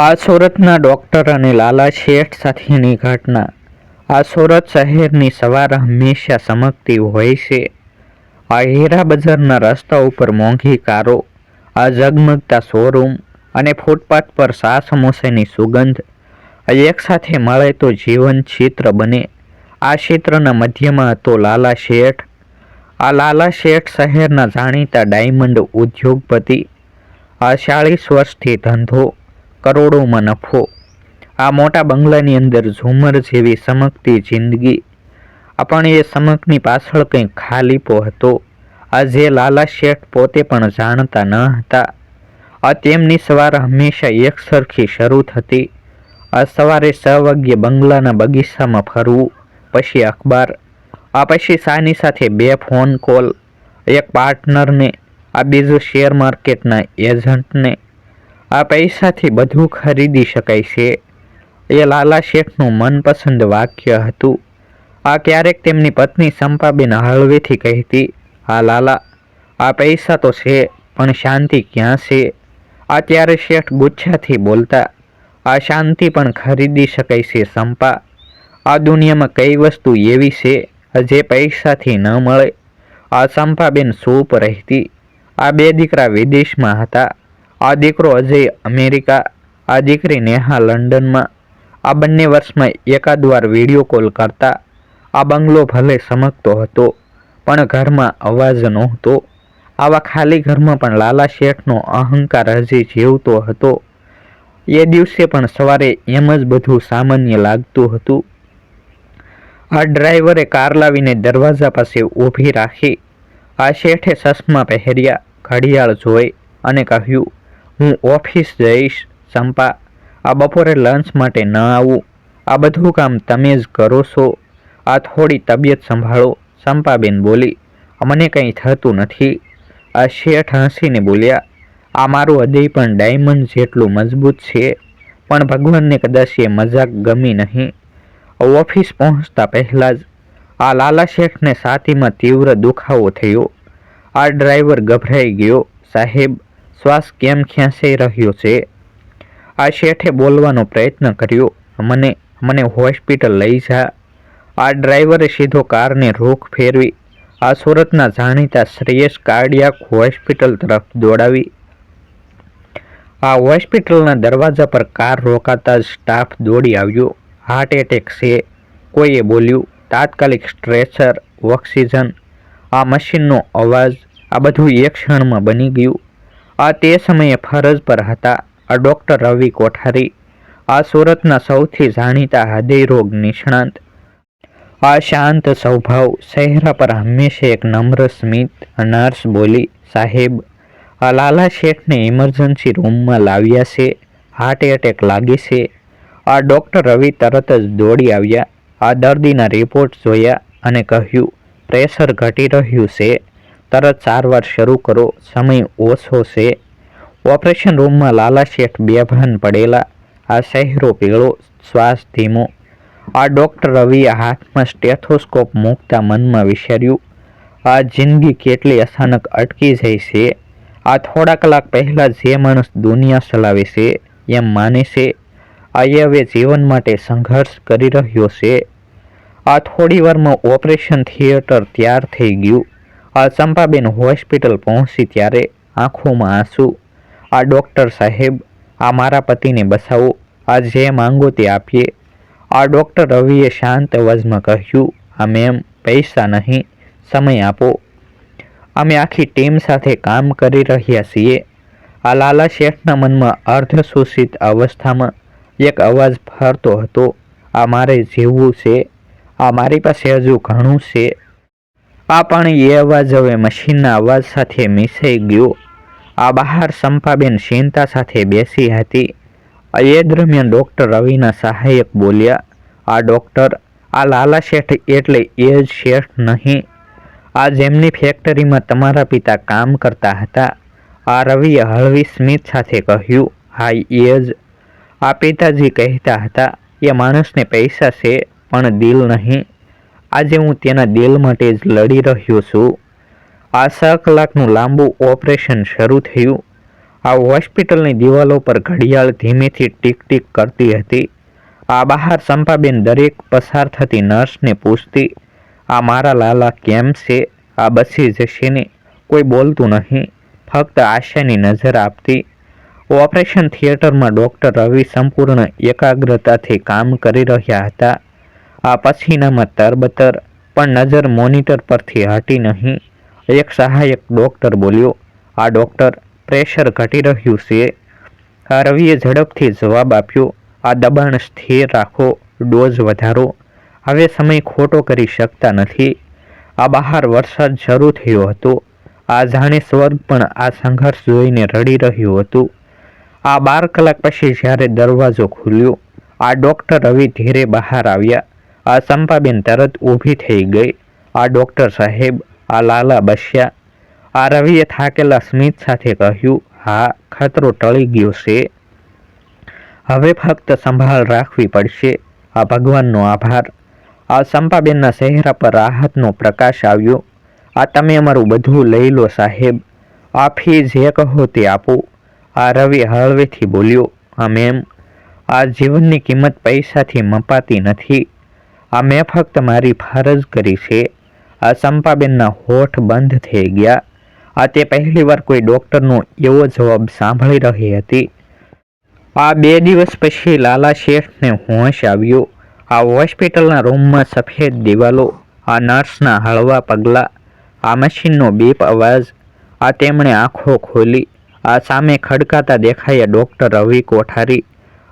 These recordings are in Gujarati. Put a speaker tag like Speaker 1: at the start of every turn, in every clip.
Speaker 1: આ સુરતના ડૉક્ટર અને લાલા શેઠ સાથેની ઘટના. આ સુરત શહેરની સવાર હંમેશા સમકતી હોય છે. આ હીરા બજારના રસ્તા ઉપર મોંઘી કારો, આ ઝગમગતા શોરૂમ અને ફૂટપાથ પર સા સમોસાની સુગંધ. એકસાથે મળે તો જીવન ચિત્ર બને. આ ક્ષેત્રના મધ્યમાં હતો લાલા શેઠ. આ લાલા શેઠ શહેરના જાણીતા ડાયમંડ ઉદ્યોગપતિ. આ ચાળીસ વર્ષથી ધંધો કરોડોમાં નફો. આ મોટા બંગલાની અંદર ઝુમર જેવી ચમકતી જિંદગી. પણ એ ચમકની પાછળ કંઈક ખાલીપો હતો. આ જે લાલા શેઠ પોતે પણ જાણતા ન હતા. આ તેમની સવાર હંમેશા એકસરખી શરૂ થતી. આ સવારે છ વાગ્યે બંગલાના બગીચામાં ફરવું, પછી અખબાર, આ પછી સાની સાથે બે ફોન કોલ, એક પાર્ટનરને, આ બીજું શેર માર્કેટના એજન્ટને આ પૈસાથી બધું ખરીદી શકાય છે. એ લાલા શેઠનું મનપસંદ વાક્ય હતું. આ ક્યારેક તેમની પત્ની સંપાબેન હળવેથી કહેતી, હા લાલા, આ પૈસા તો છે, પણ શાંતિ ક્યાં છે આ ત્યારે શેઠ ગુચ્છાથી બોલતા, આ શાંતિ પણ ખરીદી શકાય છે, સંપા. આ દુનિયામાં કઈ વસ્તુ એવી છે, જે પૈસાથી ન મળે આ સંપાબેન સૂપ રહેતી. આ બે દીકરા વિદેશમાં હતા. આ દીકરો અજય અમેરિકા, આ દીકરી નેહા લંડનમાં, આ બંને વર્ષમાં એકાદ વાર વીડિયો કોલ કરતા. આ બંગલો ભલે ચમકતો હતો, પણ ઘરમાં અવાજ નહોતો. આવા ખાલી ઘરમાં પણ લાલા શેઠનો અહંકાર હજી જીવતો હતો. એ દિવસે પણ સવારે એમ જ બધું સામાન્ય લાગતું હતું. આ ડ્રાઈવરે કાર લાવીને દરવાજા પાસે ઊભી રાખી. આ શેઠે ચશ્મા પહેર્યા, ઘડિયાળ જોઈ અને કહ્યું હું ઓફિસ જઈશ ચંપા આ બપોરે લંચ માટે ન આવું. આ બધું કામ તમે જ કરો છો. આ થોડી તબિયત સંભાળો ચંપાબેન બોલી. મને કંઈ થતું નથી. આ શેઠ હસીને બોલ્યા. આ મારું હૃદય પણ ડાયમંડ જેટલું મજબૂત છે, પણ ભગવાનને કદાચ એ મજાક ગમી નહીં. ઓફિસ પહોંચતા પહેલાં જ આ લાલા શેઠને છાતીમાં તીવ્ર દુખાવો થયો. આ ડ્રાઈવર ગભરાઈ ગયો. સાહેબ શ્વાસ કેમ ખેંચાઈ રહ્યો છે? આ શેઠે બોલવાનો પ્રયત્ન કર્યો, મને મને હોસ્પિટલ લઈ જા. આ ડ્રાઈવરે સીધો કારને રોક ફેરવી, આ સુરતના જાણીતા શ્રેયસ કાર્ડિયાક હોસ્પિટલ તરફ દોડાવી. આ હોસ્પિટલના દરવાજા પર કાર રોકાતા જ સ્ટાફ દોડી આવ્યો. હાર્ટ એટેક છે, કોઈએ બોલ્યું. તાત્કાલિક સ્ટ્રેચર, ઓક્સિજન, આ મશીનનો અવાજ, આ બધું એક ક્ષણમાં બની ગયું. આ તે સમયે ફરજ પર હતા. આ ડૉક્ટર રવિ કોઠારી. આ સુરતના સૌથી જાણીતા હૃદયરોગ નિષ્ણાંત. આ શાંત સ્વભાવ ચહેરા પર હંમેશા એક નમ્ર સ્મિત, નર્સ બોલી, સાહેબ, આ લાલા શેઠને ઇમરજન્સી રૂમમાં લાવ્યા છે. હાર્ટ એટેક લાગે છે. આ ડૉક્ટર રવિ તરત જ દોડી આવ્યા. આ દર્દીના રિપોર્ટ જોયા અને કહ્યું, પ્રેશર ઘટી રહ્યું છે. તરત સારવાર શરૂ કરો. સમય ઓછો છે. ઓપરેશન રૂમમાં લાલા શેઠ બેભાન પડેલા. આ શહેરો પીળો, શ્વાસ ધીમો. આ ડૉક્ટર રવિએ હાથમાં સ્ટેથોસ્કોપ મૂકતા મનમાં વિચાર્યું, આ જિંદગી કેટલી અચાનક અટકી જાય છે. આ થોડા કલાક પહેલાં જે માણસ દુનિયા ચલાવે છે, એમ માને છે. આ હવે જીવન માટે સંઘર્ષ કરી રહ્યો છે. આ થોડી વારમાં ઓપરેશન થિયેટર તૈયાર થઈ ગયું. ચંપાબેન હોસ્પિટલ પહોંચી ત્યારે આંખોમાં આંસુ. આ ડૉક્ટર સાહેબ આ મારા પતિને બસાવો. આ જે માંગો તે આપીએ. આ ડૉક્ટર રવિએ શાંત અવાજમાં કહ્યું, આ મેમ, પૈસા નહીં, સમય આપો. અમે આખી ટીમ સાથે કામ કરી રહ્યા છીએ. આ લાલા શેઠના મનમાં અર્ધશોષિત અવસ્થામાં એક અવાજ ફરતો હતો, આ મારે જીવવું છે. આ મારી પાસે હજુ ઘણું છે. આ પણ એ અવાજ હવે મશીનના અવાજ સાથે મિસાઈ ગયો. આ બહાર સંપાબેન ચિંતા સાથે બેસી હતી. એ દરમિયાન ડૉક્ટર રવિના સહાયક બોલ્યા, આ ડૉક્ટર, આ લાલા શેઠ એટલે એ જ શેઠ નહીં. આ જેમની ફેક્ટરીમાં તમારા પિતા કામ કરતા હતા. આ રવિએ હળવી સ્મિત સાથે કહ્યું હા એ જ. આ પિતાજી કહેતા હતા, એ માણસને પૈસા છે, પણ દિલ નહીં. આજે હું તેના દિલ માટે જ લડી રહ્યો છું. આ છ કલાકનું લાંબુ ઓપરેશન શરૂ થયું. આ હોસ્પિટલની દિવાલો પર ઘડિયાળ ધીમેથી ટીક ટીક કરતી હતી. આ બહાર સંપાબેન દરેક પસાર થતી નર્સને પૂછતી, આ મારા લાલા કેમ છે? આ બસી જશે ને? કોઈ બોલતું નહીં. ફક્ત આશાની નજર આપતી. ઓપરેશન થિયેટરમાં ડૉક્ટર રવિ સંપૂર્ણ એકાગ્રતાથી કામ કરી રહ્યા હતા. આ પછીનામાં તરબતર પણ નજર મોનિટર પરથી હટી નહીં. એક સહાયક ડૉક્ટર બોલ્યો, આ ડૉક્ટર પ્રેશર ઘટી રહ્યું છે. આ રવિએ ઝડપથી જવાબ આપ્યો, આ દબાણ સ્થિર રાખો, ડોઝ વધારો. હવે સમય ખોટો કરી શકતા નથી. આ બહાર વરસાદ શરૂ થયો હતો. આ જાણે સ્વર્ગ પણ આ સંઘર્ષ જોઈને રડી રહ્યું હતું. આ બાર કલાક પછી જ્યારે દરવાજો ખુલ્યો, આ ડૉક્ટર રવિ ધીરે બહાર આવ્યા. આ સંપાબેન તરત ઊભી થઈ ગઈ. આ ડૉક્ટર સાહેબ, આ લાલા બસ્યા. આ રવિએ થાકેલા સ્મિત સાથે કહ્યું, હા, ખતરો ટળી ગયો છે. હવે ફક્ત સંભાળ રાખવી પડશે. આ ભગવાનનો આભાર. આ સંપાબેનના ચહેરા પર રાહતનો પ્રકાશ આવ્યો. આ તમે અમારું બધું લઈ લો સાહેબ. આ ફી જે કહો તે આપો. આ રવિ હળવેથી બોલ્યો આ મેમ. આ જીવનની કિંમત પૈસાથી મપાતી નથી. આ મેં ફક્ત મારી ફરજ કરી છે. આ સંપાબેનના હોઠ બંધ થઈ ગયા. આ તે પહેલીવાર કોઈ ડૉક્ટરનો એવો જવાબ સાંભળી રહી હતી. આ બે દિવસ પછી લાલા શેઠને હોશ આવ્યો. આ હોસ્પિટલના રૂમમાં સફેદ દિવાલો, આ નર્સના હળવા પગલાં, આ મશીનનો બીપ અવાજ, આ તેમણે આંખો ખોલી, આ સામે ખડકાતા દેખાયા ડૉક્ટર રવિ કોઠારી.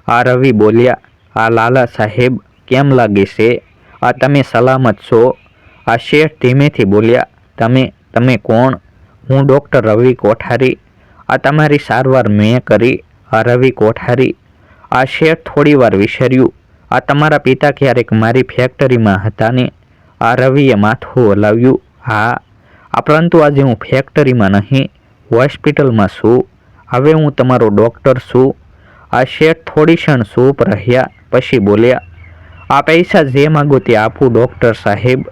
Speaker 1: આ રવિ બોલ્યા, આ લાલા સાહેબ કેમ લાગે છે? આ તમે સલામત છો? આ શેઠ ધીમેથી બોલ્યા, તમે તમે કોણ? હું ડૉક્ટર રવિ કોઠારી. આ તમારી સારવાર મેં કરી, આ રવિ કોઠારી. આ શેઠ થોડી વાર વિસર્યું. આ તમારા પિતા ક્યારેક મારી ફેક્ટરીમાં હતા ને? આ રવિએ માથું હલાવ્યું. હા, આ પરંતુ આજે હું ફેક્ટરીમાં નહીં, હોસ્પિટલમાં છું. હવે હું તમારો ડૉક્ટર છું. આ શેઠ થોડી ક્ષણ સૂપ રહ્યા, પછી બોલ્યા આ પૈસા જે માગો તે આપું ડૉક્ટર સાહેબ.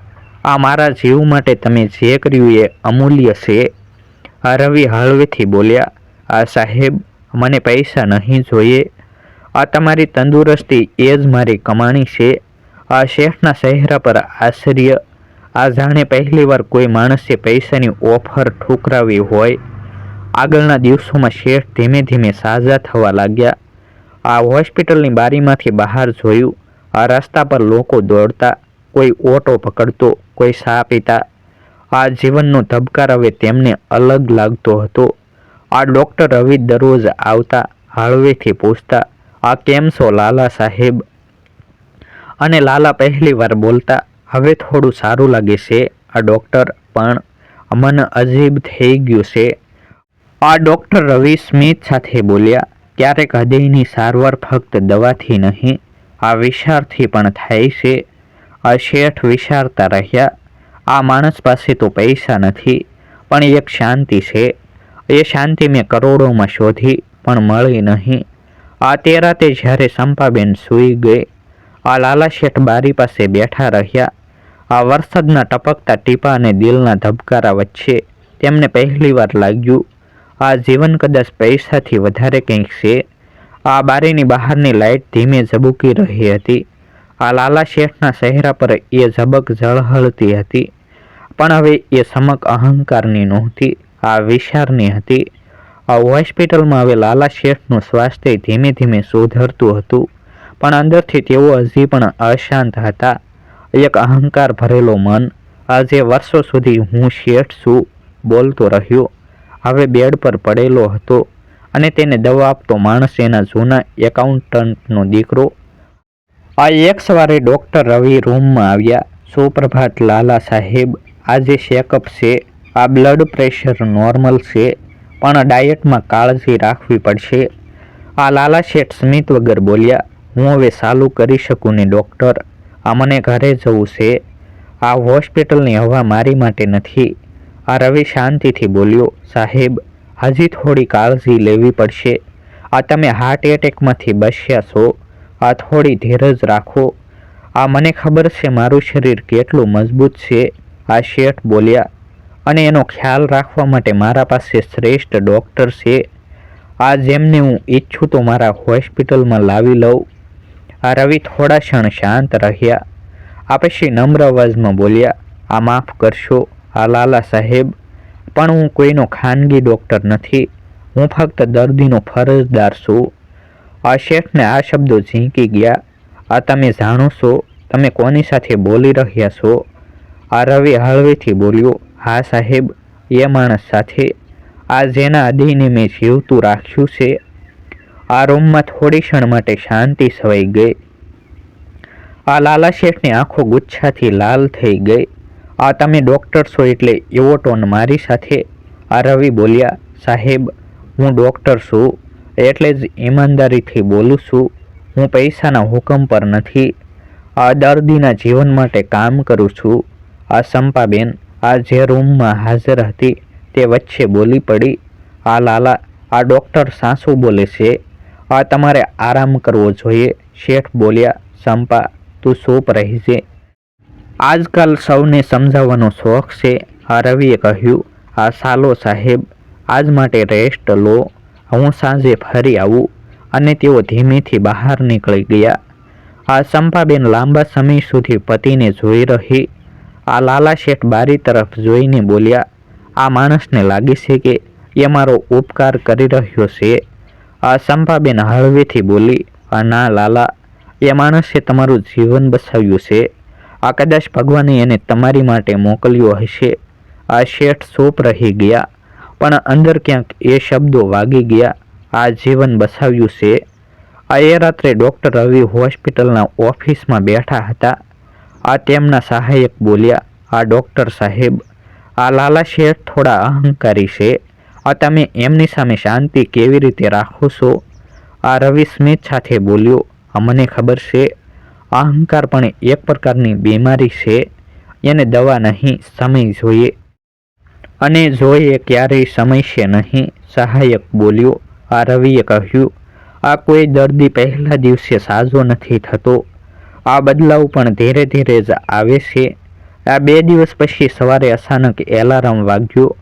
Speaker 1: આ મારા જીવ માટે તમે જે કર્યું એ અમૂલ્ય છે. આ રવિ હળવેથી બોલ્યા, આ સાહેબ, મને પૈસા નહીં જોઈએ. આ તમારી તંદુરસ્તી એ જ મારી કમાણી છે. આ શેઠના ચહેરા પર આશ્ચર્ય. આ જાણે પહેલીવાર કોઈ માણસે પૈસાની ઓફર ઠુકરાવી હોય. આગળના દિવસોમાં શેઠ ધીમે ધીમે સાજા થવા લાગ્યા. આ હોસ્પિટલની બારીમાંથી બહાર જોયું. આ રસ્તા પર લોકો દોડતા, કોઈ ઓટો પકડતો, કોઈ સા પીતા. આ જીવનનો ધબકાર હવે તેમને અલગ લાગતો હતો. આ ડૉક્ટર રવિ દરરોજ આવતા, હળવેથી પૂછતા, આ કેમ છો લાલા સાહેબ? અને લાલા પહેલી વાર બોલતા, હવે થોડું સારું લાગે છે, આ ડૉક્ટર, પણ મન અજીબ થઈ ગયું છે. આ ડૉક્ટર રવિ સ્મિથ સાથે બોલ્યા, ક્યારેક હૃદયની સારવાર ફક્ત દવાથી નહીં આ વિશાળથી પણ થાય છે. આ શેઠ વિચારતા રહ્યા. આ માણસ પાસે તો પૈસા નથી, પણ એક શાંતિ છે. એ શાંતિ મેં કરોડોમાં શોધી, પણ મળી નહીં. આ તે રાતે જ્યારે સંપાબેન સૂઈ ગઈ, આ લાલા શેઠ બારી પાસે બેઠા રહ્યા. આ વરસાદના ટપકતા ટીપા અને દિલના ધબકારા વચ્ચે તેમને પહેલીવાર લાગ્યું, આ જીવન કદાચ પૈસાથી વધારે કંઈક છે. આ બારીની બહારની લાઇટ ધીમે ઝબૂકી રહી હતી. આ લાલા શેઠના ચહેરા પર એ ઝબક ઝળહળતી હતી. પણ હવે એ સમક અહંકારની નહોતી, આ વિશારની હતી. આ હોસ્પિટલમાં હવે લાલા શેઠનું સ્વાસ્થ્ય ધીમે ધીમે સુધરતું હતું. પણ અંદરથી તેઓ હજી પણ અશાંત હતા. એક અહંકાર ભરેલો મન. આજે વર્ષો સુધી હું શેઠ છું, બોલતો રહ્યો. હવે બેડ પર પડેલો હતો. અને તેને દવા આપતો માણસ એના જૂના એકાઉન્ટન્ટનો દીકરો. આ એક સવારે ડૉક્ટર રવિ રૂમમાં આવ્યા. સુપ્રભાત લાલા સાહેબ, આજે ચેકઅપ છે. આ બ્લડ પ્રેશર નોર્મલ છે, પણ ડાયટમાં કાળજી રાખવી પડશે. આ લાલા શેઠ સ્મિત વગર બોલ્યા, હું હવે ચાલુ કરી શકું ને ડૉક્ટર? આ મને ઘરે જવું છે. આ હોસ્પિટલની હવા મારી માટે નથી. આ રવિ શાંતિથી બોલ્યો, સાહેબ હજી થોડી કાળજી લેવી પડશે. આ તમે હાર્ટ એટેકમાંથી બસ્યા છો. આ થોડી ધીરજ રાખો. આ મને ખબર છે મારું શરીર કેટલું મજબૂત છે. આ શેઠ બોલ્યા. અને એનો ખ્યાલ રાખવા માટે મારા પાસે શ્રેષ્ઠ ડૉક્ટર છે. આ જેમને હું ઈચ્છું તો મારા હોસ્પિટલમાં લાવી લઉં. આ રવિ થોડા ક્ષણ શાંત રહ્યા. આ પછી નમ્ર અવાજમાં બોલ્યા, આ માફ કરશો, આ લાલા સાહેબ પણ હું કોઈનો ખાનગી ડૉક્ટર નથી. હું ફક્ત દર્દીનો ફરજદાર છું. આ શેઠને આ શબ્દો ઝીંકી ગયા. આ તમે જાણો છો, તમે કોની સાથે બોલી રહ્યા છો? આ રવિ હળવેથી બોલ્યો, હા સાહેબ, એ માણસ સાથે. આ જેના અધીને મેં જીવતું રાખ્યું છે. આ રૂમમાં થોડી ક્ષણ માટે શાંતિ છવાઈ ગઈ. આ લાલા શેઠની આંખો ગુચ્છાથી લાલ થઈ ગઈ. આ તમે ડૉક્ટર છો એટલે એવો ટોન મારી સાથે આ રવિ બોલ્યા, સાહેબ, હું ડૉક્ટર છું, એટલે જ ઈમાનદારીથી બોલું છું. હું પૈસાના હુકમ પર નથી. આ દર્દીના જીવન માટે કામ કરું છું. આ સંપાબેન આ જે રૂમમાં હાજર હતી તે વચ્ચે બોલી પડી, આ લાલા, આ ડૉક્ટર સાસુ બોલે છે. આ તમારે આરામ કરવો જોઈએ. શેઠ બોલ્યા, સંપા, તું ચૂપ રહેજે આજકાલ સૌને સમજાવવાનો શોખ છે, આ રવિએ કહ્યું, આ સાલો સાહેબ, આજ માટે રેસ્ટ લો, હું સાંજે ફરી આવું. અને તેઓ ધીમેથી બહાર નીકળી ગયા. આ ચંપાબેન લાંબા સમય સુધી પતિને જોઈ રહી. આ લાલા શેઠ બારી તરફ જોઈને બોલ્યા, આ માણસને લાગે છે કે એ મારો ઉપકાર કરી રહ્યો છે. આ ચંપાબેન હળવેથી બોલી ના લાલા, એ માણસે તમારું જીવન બચાવ્યું છે. આ કદાચ ભગવાને એને તમારી માટે મોકલ્યો હશે. આ શેઠ સોપ રહી ગયા, પણ અંદર ક્યાંક એ શબ્દો વાગી ગયા. આ જીવન બસાવ્યું છે. આ એ રાત્રે ડૉક્ટર રવિ હોસ્પિટલના ઓફિસમાં બેઠા હતા. આ તેમના સહાયક બોલ્યા, આ ડૉક્ટર સાહેબ, આ લાલા શેઠ થોડા અહંકારી છે. આ તમે એમની સામે શાંતિ કેવી રીતે રાખો છો? આ રવિ સ્મિથ સાથે બોલ્યો મને ખબર છે અહંકાર પણ એક પ્રકારની બીમારી છે, એને દવા નહીં, સમય જોઈએ. અને જોઈએ ક્યારેય સમય છે નહીં, સહાયક બોલ્યો. આ રવિએ કહ્યું, આ કોઈ દર્દી પહેલા દિવસે સાજો નથી થતો. આ બદલાવ પણ ધીરે ધીરે જ આવે છે. આ બે દિવસ પછી સવારે અચાનક એલાર્મ વાગ્યો.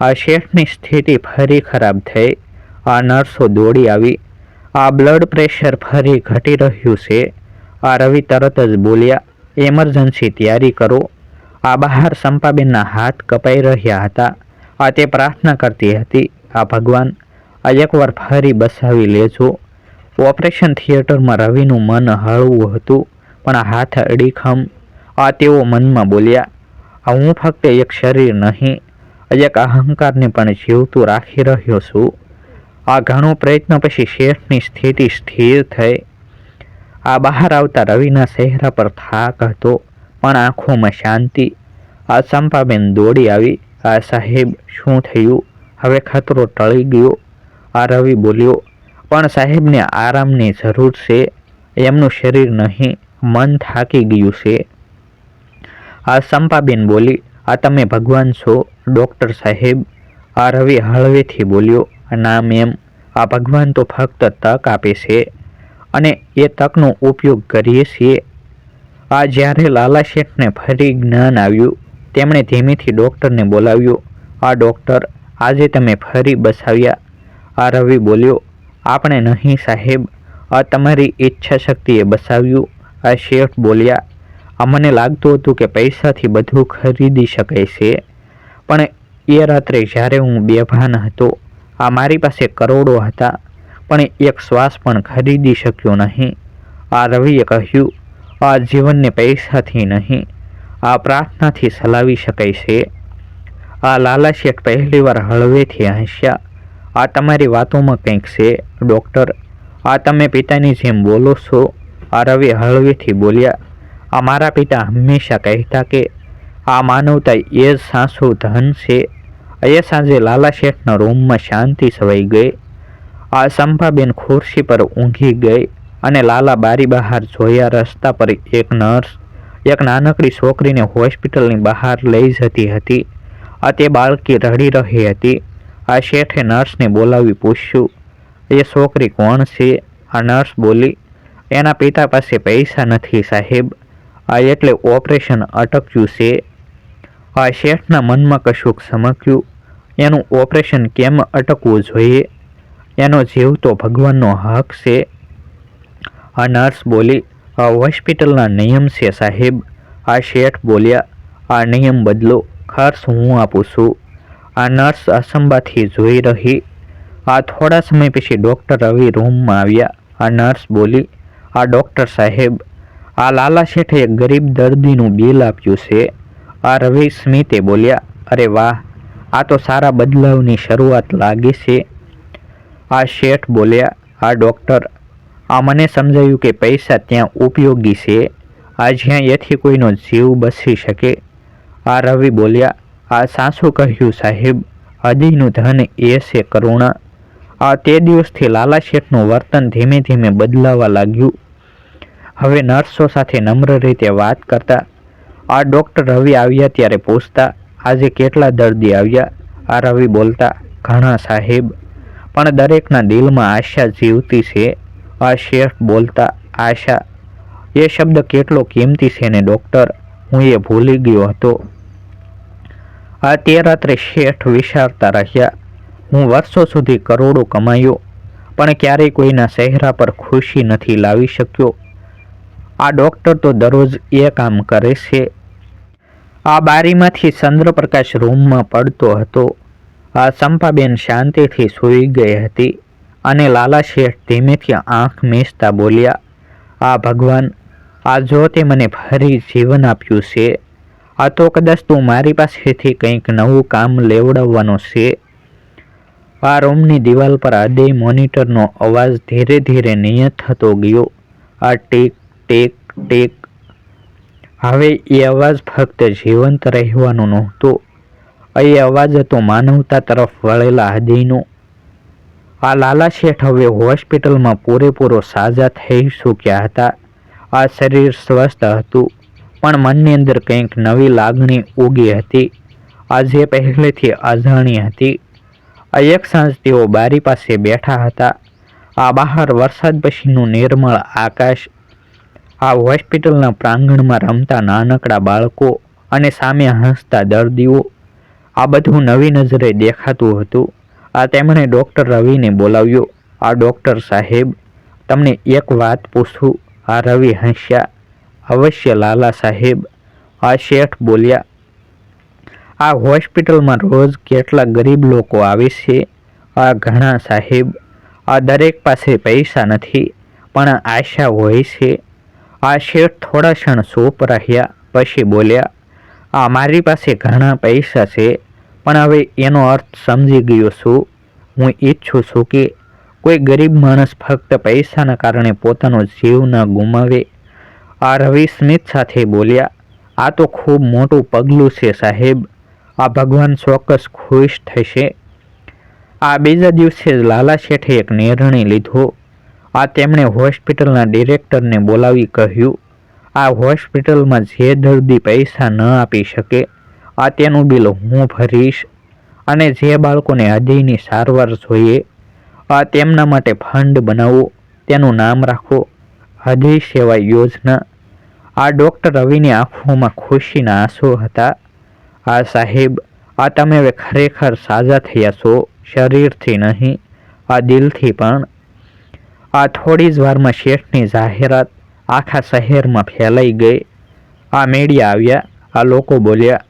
Speaker 1: આ શેઠની સ્થિતિ ફરી ખરાબ થઈ. આ નર્સો દોડી આવી. આ બ્લડ પ્રેશર ફરી ઘટી રહ્યું છે. આ રવિ તરત જ બોલ્યા એમરજન્સી તૈયારી કરો. આ બહાર સંપાબેનના હાથ કપાઈ રહ્યા હતા. આ તે પ્રાર્થના કરતી હતી, આ ભગવાન, આ એકવાર ફરી બસાવી લેજો. ઓપરેશન થિયેટરમાં રવિનું મન હળવું હતું, પણ હાથ અડીખમ. આ તેઓ મનમાં બોલ્યા, આ હું ફક્ત એક શરીર નહીં, એક અહંકારને પણ જીવતું રાખી રહ્યો છું. આ ઘણો પ્રયત્ન પછી શેઠની સ્થિતિ સ્થિર થઈ. આ બહાર આવતા રવિના ચહેરા પર થાક હતો, પણ આંખોમાં શાંતિ. આ ચંપાબેન દોડી આવી, આ સાહેબ, શું થયું? હવે ખતરો ટળી ગયો. આ રવિ બોલ્યો, પણ સાહેબને આરામની જરૂર છે. એમનું શરીર નહીં, મન થાકી ગયું છે. આ ચંપાબેન બોલી, આ તમે ભગવાન છો, ડૉક્ટર સાહેબ. આ રવિ હળવેથી બોલ્યો ના મેમ આ ભગવાન તો ફક્ત તક આપે છે. અને એ તકનો ઉપયોગ કરીએ છીએ. આ જ્યારે લાલા શેઠને ફરી જ્ઞાન આવ્યું, તેમણે ધીમેથી ડૉક્ટરને બોલાવ્યો, આ ડૉક્ટર, આજે તમે ફરી બસાવ્યા. આ રવિ બોલ્યો, આપણે નહીં સાહેબ, આ તમારી ઈચ્છા શક્તિએ બસાવ્યું. આ શેઠ બોલ્યા આ મને લાગતું હતું કે પૈસાથી બધું ખરીદી શકાય છે, પણ એ રાત્રે જ્યારે હું બેભાન હતો, આ મારી પાસે કરોડો હતા પણ એક શ્વાસ પણ ખરીદી શક્યો નહીં. આ રવિએ કહ્યું, આ જીવનને પૈસાથી નહીં, આ પ્રાર્થનાથી સલાવી શકાય છે. આ લાલા શેઠ પહેલીવાર હળવેથી હસ્યા. આ તમારી વાતોમાં કંઈક છે, ડૉક્ટર. આ તમે પિતાની જેમ બોલો છો. આ રવિ હળવેથી બોલ્યા, આ મારા પિતા હંમેશા કહેતા કે આ માનવતા એ જ સાસુ ધન છે. એ સાંજે લાલા શેઠના રૂમમાં શાંતિ છવાઈ ગઈ. આ સંભાબેન ખુરશી પર ઊંઘી ગઈ અને લાલા બારી બહાર જોયા રસ્તા પર એક નર્સ, એક નાનકડી છોકરીને હોસ્પિટલની બહાર લઈ જતી હતી. આ તે બાળકી રડી રહી હતી. આ શેઠે નર્સને બોલાવી પૂછ્યું, એ છોકરી કોણ છે? આ નર્સ બોલી, એના પિતા પાસે પૈસા નથી સાહેબ, આ એટલે ઓપરેશન અટક્યું છે. આ શેઠના મનમાં કશુંક સમક્યું, એનું ઓપરેશન કેમ અટકવું જોઈએ? એનો જીવ તો ભગવાનનો હક છે. આ નર્સ બોલી, આ હોસ્પિટલના નિયમ છે સાહેબ. આ શેઠ બોલ્યા, આ નિયમ બદલો. ખર્ચ હું આપું છું. આ નર્સ અસંબાથી જોઈ રહી. આ થોડા સમય પછી ડૉક્ટર રવિ રૂમમાં આવ્યા. આ નર્સ બોલી, આ ડૉક્ટર સાહેબ, આ લાલા શેઠે ગરીબ દર્દીનું બિલ આપ્યું છે. આ રવિ સ્મિતે બોલ્યા, અરે વાહ, આ તો સારા બદલાવની શરૂઆત લાગે છે. આ શેઠ બોલ્યા આ ડૉક્ટર આ મને સમજાયું કે પૈસા ત્યાં ઉપયોગી છે. આ જ્યાં એથી કોઈનો જીવ બસી શકે. આ રવિ બોલ્યા, આ સાસુ કહ્યું, સાહેબ હૃદયનું ધન એ છે કરુણા. આ તે દિવસથી લાલા શેઠનું વર્તન ધીમે ધીમે બદલાવા લાગ્યું. હવે નર્સો સાથે નમ્ર રીતે વાત કરતા, આ ડૉક્ટર રવિ આવ્યા ત્યારે પૂછતા, આજે કેટલા દર્દી આવ્યા? આ રવિ બોલતા, ઘણા, સાહેબ પણ દરેકના દિલમાં આશા જીવતી છે. આ શેઠ બોલતા, આશા, એ શબ્દ કેટલો કિંમતી છે ને, ડૉક્ટર? હું એ ભૂલી ગયો હતો. આ તે રાત્રે શેઠ વિચારતા રહ્યા, હું વર્ષો સુધી કરોડો કમાયો, પણ ક્યારેય કોઈના ચહેરા પર ખુશી નથી લાવી શક્યો. આ ડૉક્ટર તો દરરોજ એ કામ કરે છે. આ બારીમાંથી ચંદ્રપ્રકાશ રૂમમાં પડતો હતો. આ ચંપાબેન શાંતિથી સૂઈ ગઈ હતી અને લાલા શેઠ ધીમેથી આંખ મીચતા બોલ્યા, આ ભગવાન, આ જો તે મને ફરી જીવન આપ્યું છે, આ તો કદાચ તું મારી પાસેથી કંઈક નવું કામ લેવડાવવાનું છે. આ રૂમની દિવાલ પર હૃદય મોનિટરનો અવાજ ધીરે ધીરે નિયત થતો ગયો. આ ટેક ટેક ટેક. હવે એ અવાજ ફક્ત જીવંત રહેવાનો નહોતો. એ અવાજ હતો માનવતા તરફ વળેલા હૃદયનો. આ લાલા શેઠ હવે હોસ્પિટલમાં પૂરેપૂરો સાજા થઈ ચૂક્યા હતા. આ શરીર સ્વસ્થ હતું, પણ મનની અંદર કંઈક નવી લાગણી ઉગી હતી. આ જે પહેલેથી અજાણી હતી. આ એક સાંજ તેઓ બારી પાસે બેઠા હતા. આ બહાર વરસાદ પછીનું નિર્મળ આકાશ. આ હોસ્પિટલના પ્રાંગણમાં રમતા નાનકડા બાળકો અને સામે હસતા દર્દીઓ. આ બધું નવી નજરે દેખાતું હતું. આ તેમણે ડૉક્ટર રવિને બોલાવ્યો. આ ડૉક્ટર સાહેબ, તમને એક વાત પૂછું? આ રવિ હસ્યા. અવશ્ય, લાલા સાહેબ. આ શેઠ બોલ્યા, આ હોસ્પિટલમાં રોજ કેટલા ગરીબ લોકો આવે છે? આ ઘણા સાહેબ. આ દરેક પાસે પૈસા નથી, પણ આશા હોય છે. આ શેઠ થોડા ક્ષણ સોપ રહ્યા, પછી બોલ્યા, આ મારી પાસે ઘણા પૈસા છે પણ હવે એનો અર્થ સમજી ગયો છું. હું ઈચ્છું છું કે કોઈ ગરીબ માણસ ફક્ત પૈસાના કારણે પોતાનો જીવ ન ગુમાવે. આ રવિ સ્મિથ સાથે બોલ્યા, આ તો ખૂબ મોટું પગલું છે સાહેબ. આ ભગવાન ચોક્કસ ખુશ થશે. આ બીજા દિવસે જ લાલા શેઠે એક નિર્ણય લીધો. આ તેમણે હોસ્પિટલના ડિરેક્ટરને બોલાવી કહ્યું, આ હોસ્પિટલમાં જે દર્દી પૈસા ન આપી શકે આ તેનું બિલ, હું ભરીશ અને જે બાળકોને હૃદયની સારવાર જોઈએ, આ તેમના માટે ફંડ બનાવો, તેનું નામ રાખો. હૃદય સેવા યોજના. આ ડૉક્ટર રવિની આંખોમાં ખુશીના આંસુ હતા. આ સાહેબ, આ તમે હવે ખરેખર સાજા થયા છો, શરીરથી નહીં, આ દિલથી પણ. આ થોડી જ વારમાં શેઠની જાહેરાત આખા શહેરમાં ફેલાઈ ગઈ. આ મીડિયા આવ્યા, આ લોકો બોલ્યા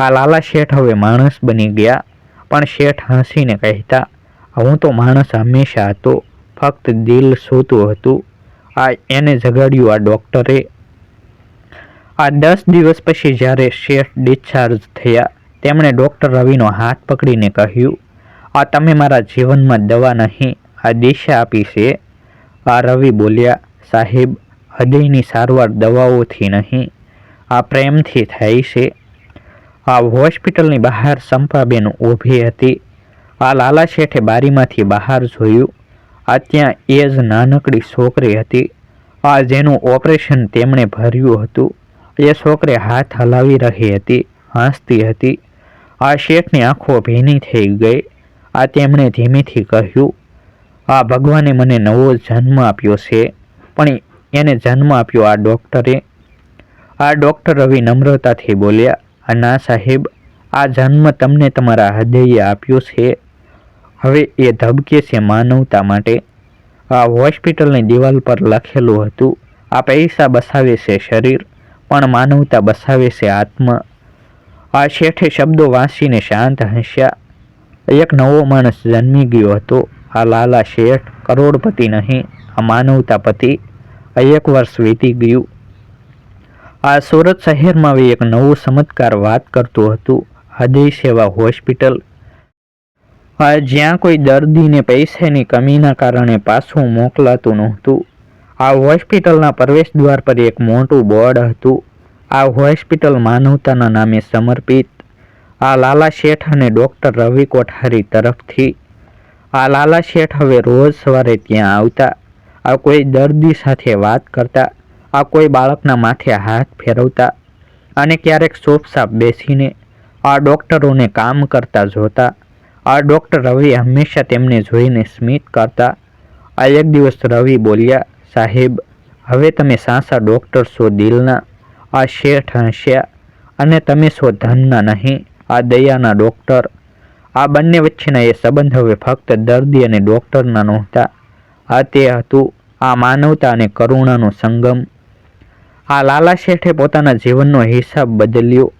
Speaker 1: આ લાલા શેઠ હવે માણસ બની ગયા, પણ શેઠ હસીને કહેતા, હું તો માણસ હંમેશા હતો, ફક્ત દિલ સૂતું હતું. આ એને જગાડ્યું આ ડૉક્ટરે. આ દસ દિવસ પછી જ્યારે શેઠ ડિસ્ચાર્જ થયા, તેમણે ડૉક્ટર રવિનો હાથ પકડીને કહ્યું, આ તમે મારા જીવનમાં દવા નહીં, આ દિશા આપી છે. આ રવિ બોલ્યા, સાહેબ, હૃદયની સારવાર દવાઓથી નહીં, આ પ્રેમથી થાય છે. આ હોસ્પિટલની બહાર સંપાબેન ઊભી હતી. આ લાલા શેઠે બારીમાંથી બહાર જોયું. આ ત્યાં એ જ નાનકડી છોકરી હતી. આ જેનું ઓપરેશન તેમણે ભર્યું હતું. એ છોકરે હાથ હલાવી રહી હતી, હાંસતી હતી. આ શેઠની આંખો ભીની થઈ ગઈ. આ તેમણે ધીમેથી કહ્યું, આ ભગવાને મને નવો જન્મ આપ્યો છે, પણ એને જન્મ આપ્યો આ ડૉક્ટરે. આ ડૉક્ટર રવિ નમ્રતાથી બોલ્યા ના સાહેબ, આ જન્મ તમને તમારા હૃદયે આપ્યો છે? હવે એ ધબકે છે માનવતા માટે. આ હોસ્પિટલની દિવાલ પર લખેલું હતું, આ પૈસા બસાવે છે શરીર, પણ માનવતા બસાવે છે આત્મા. આ શેઠે શબ્દો વાંચીને શાંત હસ્યા. એક નવો માણસ જન્મી ગયો હતો. આ લાલા શેઠ કરોડપતિ નહીં, આ માનવતાપતિ આ એક વર્ષ વીતી ગયું. આ સુરત શહેરમાં આવી એક નવું ચમત્કાર વાત કરતું હતું. હૃદય સેવા હોસ્પિટલ. આ જ્યાં કોઈ દર્દીને પૈસાની કમીના કારણે પાછું મોકલાતું નહોતું. આ હોસ્પિટલના પ્રવેશ દ્વાર પર એક મોટું બોર્ડ હતું. આ હોસ્પિટલ માનવતાના નામે સમર્પિત. આ લાલા શેઠ અને ડૉક્ટર રવિ કોઠારી તરફથી. આ લાલા શેઠ હવે રોજ સવારે ત્યાં આવતા. આ કોઈ દર્દી સાથે વાત કરતા. આ કોઈ બાળકના માથે હાથ ફેરવતા અને ક્યારેક સોપસાપ બેસીને આ ડૉક્ટરોને કામ કરતા જોતા. આ ડૉક્ટર રવિ હંમેશા તેમને જોઈને સ્મિત કરતા. આ એક દિવસ રવિ બોલ્યા, સાહેબ, હવે તમે સાસા ડૉક્ટર છો દિલના. આ શેઠ હસ્યા અને તમે છો ધનના નહીં, આ દયાના ડૉક્ટર. આ બંને વચ્ચેના એ સંબંધ હવે ફક્ત દર્દી અને ડૉક્ટરના નહોતા. આ તે હતું આ માનવતા અને કરુણાનો સંગમ. આ લાલા શેઠે પોતાના જીવનનો હિસાબ બદલ્યો.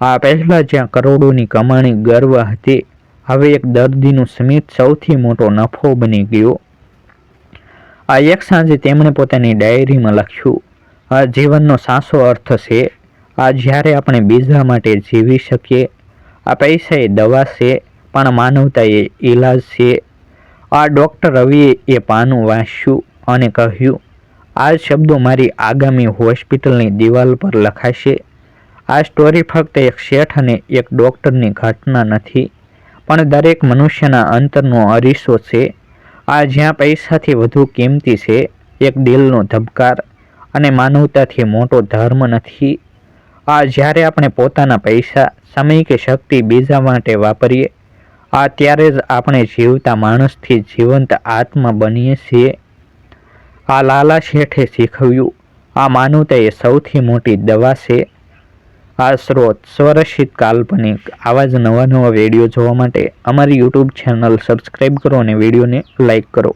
Speaker 1: આ પહેલાં જ્યાં કરોડોની કમાણી ગર્વ હતી, હવે એક દર્દીનું સ્મિત સૌથી મોટો નફો બની ગયો. આ એક સાંજે તેમણે પોતાની ડાયરીમાં લખ્યું, આ જીવનનો સાસો અર્થ છે, આ જ્યારે આપણે બીજા માટે જીવી શકીએ, આ પૈસા એ દવા છે, પણ માનવતા એ ઈલાજ છે. આ ડૉક્ટર રવિએ એ પાનું વાંચ્યું અને કહ્યું આ શબ્દો મારી આગામી હોસ્પિટલની દિવાલ પર લખાશે. આ સ્ટોરી ફક્ત એક શેઠ અને એક ડૉક્ટરની ઘટના નથી, પણ દરેક મનુષ્યના અંતરનો અરીસો છે. આ જ્યાં પૈસાથી વધુ કિંમતી છે, એક દિલનો ધબકાર અને માનવતાથી મોટો ધર્મ નથી. આ જ્યારે આપણે પોતાના પૈસા, સમય કે શક્તિ બીજા માટે વાપરીએ, આ ત્યારે જ આપણે જીવતા માણસથી જીવંત આત્મા બનીએ છીએ. આ લાલા શેઠે શીખવ્યું. આ માનવતા એ સૌથી મોટી દવા છે. આ સ્રોત સ્વરક્ષિત કાલ્પનિક આવા જ નવા નવા વીડિયો જોવા માટે અમારી યુટ્યુબ ચેનલ સબસ્ક્રાઈબ કરો અને વિડીયોને લાઈક કરો.